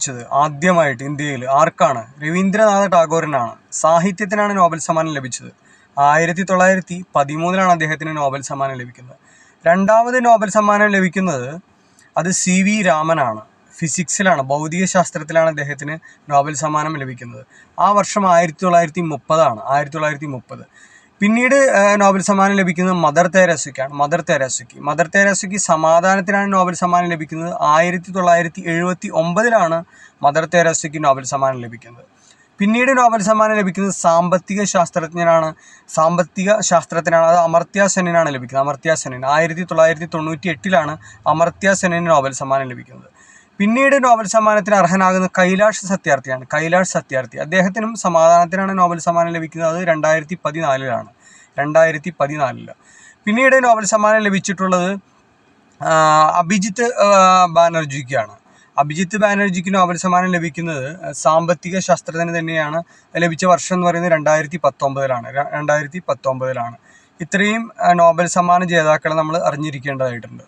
ലഭിച്ചത് ആദ്യമായിട്ട് ഇന്ത്യയിൽ ആർക്കാണ്? രവീന്ദ്രനാഥ ടാഗോറിനാണ് സാഹിത്യത്തിനാണ് നോബൽ സമ്മാനം ലഭിച്ചത്. ആയിരത്തി തൊള്ളായിരത്തി പതിമൂന്നിലാണ് അദ്ദേഹത്തിന് നോബൽ സമ്മാനം ലഭിക്കുന്നത്. രണ്ടാമത് നോബൽ സമ്മാനം ലഭിക്കുന്നത് അത് സി വി രാമനാണ്. ഫിസിക്സിലാണ് ഭൗതിക ശാസ്ത്രത്തിലാണ് അദ്ദേഹത്തിന് നോബൽ സമ്മാനം ലഭിക്കുന്നത്. ആ വർഷം ആയിരത്തി തൊള്ളായിരത്തി മുപ്പതാണ് ആയിരത്തി തൊള്ളായിരത്തി മുപ്പത്. പിന്നീട് നോബൽ സമ്മാനം ലഭിക്കുന്നത് മദർ തേരാസുക്കാണ് മദർ തേരാസുക്കി മദർ തേരാസുക്കി സമാധാനത്തിനാണ് നോബൽ സമ്മാനം ലഭിക്കുന്നത്. ആയിരത്തി തൊള്ളായിരത്തി എഴുപത്തി ഒമ്പതിലാണ് മദർ തേരാസുക്കി നോബൽ സമ്മാനം ലഭിക്കുന്നത്. പിന്നീട് നോബൽ സമ്മാനം ലഭിക്കുന്നത് സാമ്പത്തിക ശാസ്ത്രജ്ഞനാണ്. സാമ്പത്തിക ശാസ്ത്രത്തിനാണ്. അത് അമർത്യ സെനിനാണ് ലഭിക്കുന്നത്. അമർത്യ സെനിൻ ആയിരത്തി തൊള്ളായിരത്തി തൊണ്ണൂറ്റി എട്ടിലാണ് അമർത്യ സെനിന് നോബൽ സമ്മാനം ലഭിക്കുന്നത്. പിന്നീട് നോബൽ സമ്മാനത്തിന് അർഹനാകുന്ന കൈലാഷ് സത്യാർത്ഥിയാണ്. കൈലാഷ് സത്യാർത്ഥി. അദ്ദേഹത്തിനും സമാധാനത്തിനാണ് നോബൽ സമ്മാനം ലഭിക്കുന്നത്. അത് രണ്ടായിരത്തി പതിനാലിലാണ് രണ്ടായിരത്തി പതിനാലിൽ പിന്നീട് നോബൽ സമ്മാനം ലഭിച്ചിട്ടുള്ളത് അഭിജിത്ത് ബാനർജിക്കാണ്. അഭിജിത്ത് ബാനർജിക്ക് നോബൽ സമ്മാനം ലഭിക്കുന്നത് സാമ്പത്തിക ശാസ്ത്രത്തിന് തന്നെയാണ്. ലഭിച്ച വർഷം എന്ന് പറയുന്നത് രണ്ടായിരത്തി പത്തൊമ്പതിലാണ് രണ്ടായിരത്തി പത്തൊമ്പതിലാണ് ഇത്രയും നോബൽ സമ്മാന ജേതാക്കളെ നമ്മൾ അറിഞ്ഞിരിക്കേണ്ടതായിട്ടുണ്ട്.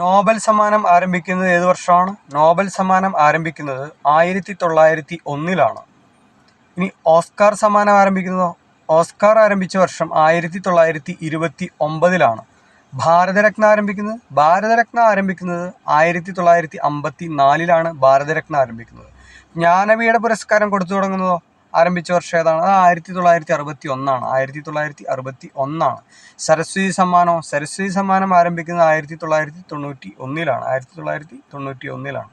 നോബൽ സമ്മാനം ആരംഭിക്കുന്നത് ഏത് വർഷമാണ്? നോബൽ സമ്മാനം ആരംഭിക്കുന്നത് ആയിരത്തി തൊള്ളായിരത്തി ഒന്നിലാണ് ഇനി ഓസ്കാർ സമ്മാനം ആരംഭിക്കുന്നതോ? ഓസ്കാർ ആരംഭിച്ച വർഷം ആയിരത്തി തൊള്ളായിരത്തി ഇരുപത്തി ഒമ്പതിലാണ് ഭാരതരത്ന ആരംഭിക്കുന്നത്? ഭാരതരത്ന ആരംഭിക്കുന്നത് ആയിരത്തി തൊള്ളായിരത്തി അമ്പത്തി നാലിലാണ് ഭാരതരത്ന ആരംഭിക്കുന്നത്. ജ്ഞാനപീഠ പുരസ്കാരം കൊടുത്തു തുടങ്ങുന്നതോ ആരംഭിച്ച വർഷം ഏതാണ്? അത് ആയിരത്തി തൊള്ളായിരത്തി അറുപത്തി ഒന്നാണ് ആയിരത്തി തൊള്ളായിരത്തി അറുപത്തി ഒന്നാണ് സരസ്വതി സമ്മാനോ സരസ്വതി സമ്മാനം ആരംഭിക്കുന്നത് ആയിരത്തി തൊള്ളായിരത്തി തൊണ്ണൂറ്റി ഒന്നിലാണ് ആയിരത്തി തൊള്ളായിരത്തി തൊണ്ണൂറ്റി ഒന്നിലാണ്